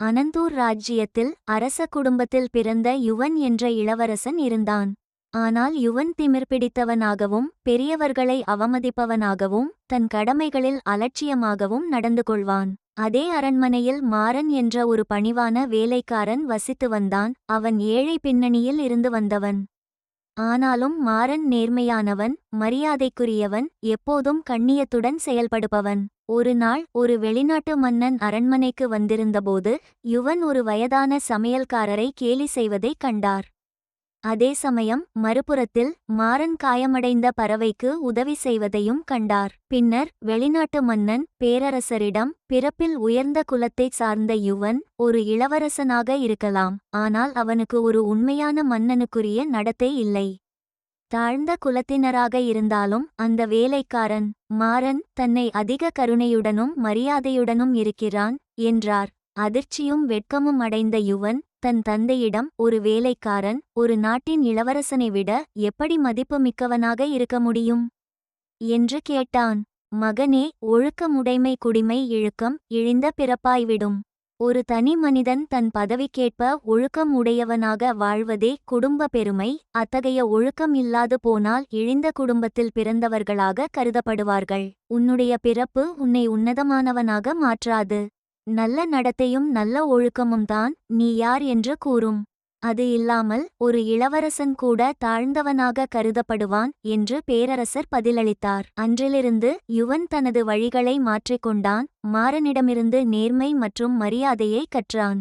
அனந்தூர் ராஜ்ஜியத்தில் அரச குடும்பத்தில் பிறந்த யுவன் என்ற இளவரசன் இருந்தான். ஆனால் யுவன் திமிர் பிடித்தவனாகவும் பெரியவர்களை அவமதிப்பவனாகவும் தன் கடமைகளில் அலட்சியமாகவும் நடந்து கொள்வான். அதே அரண்மனையில் மாறன் என்ற ஒரு பணிவான வேலைக்காரன் வசித்து வந்தான். அவன் ஏழை பின்னணியில் இருந்து வந்தவன். ஆனாலும் மாறன் நேர்மையானவன் மரியாதைக்குரியவன் எப்போதும் கண்ணியத்துடன் செயல்படுபவன். ஒரு நாள் ஒரு வெளிநாட்டு மன்னன் அரண்மனைக்கு வந்திருந்தபோது யுவன் ஒரு வயதான சமையல்காரரை கேலி செய்வதைக் கண்டார். அதே சமயம் மறுபுறத்தில் மாறன் காயமடைந்த பறவைக்கு உதவி செய்வதையும் கண்டார். பின்னர் வெளிநாட்டு மன்னன் பேரரசரிடம் பிறப்பில் உயர்ந்த குலத்தைச் சார்ந்த யுவன் ஒரு இளவரசனாக இருக்கலாம். ஆனால் அவனுக்கு ஒரு உண்மையான மன்னனுக்குரிய நடத்தை இல்லை. தாழ்ந்த குலத்தினராக இருந்தாலும் அந்த வேலைக்காரன் மாறன் தன்னை அதிக கருணையுடனும் மரியாதையுடனும் இருக்கிறான் என்றார். அதிர்ச்சியும் வெட்கமும் அடைந்த யுவன் தன் தந்தையிடம் ஒரு வேலைக்காரன் ஒரு நாட்டின் இளவரசனை விட எப்படி மதிப்புமிக்கவனாக இருக்க முடியும்? என்று கேட்டான். மகனே ஒழுக்கமுடைமை குடிமை இழுக்கம் இழிந்த பிறப்பாய்விடும். ஒரு தனி மனிதன் தன் பதவிக்கேற்ப ஒழுக்கம் உடையவனாக வாழ்வதே குடும்ப பெருமை. அத்தகைய ஒழுக்கம் இல்லாது போனால் இழிந்த குடும்பத்தில் பிறந்தவர்களாக கருதப்படுவார்கள். உன்னுடைய பிறப்பு உன்னை உன்னதமானவனாக மாற்றாது. நல்ல நடத்தையும் நல்ல ஒழுக்கமும் தான் நீ யார் என்று கூறும். அது இல்லாமல் ஒரு இளவரசன் கூட தாழ்ந்தவனாக கருதப்படுவான் என்று பேரரசர் பதிலளித்தார். அன்றிலிருந்து யுவன் தனது வழிகளை மாற்றிக்கொண்டான். மாறனிடமிருந்து நேர்மை மற்றும் மரியாதையை கற்றான்.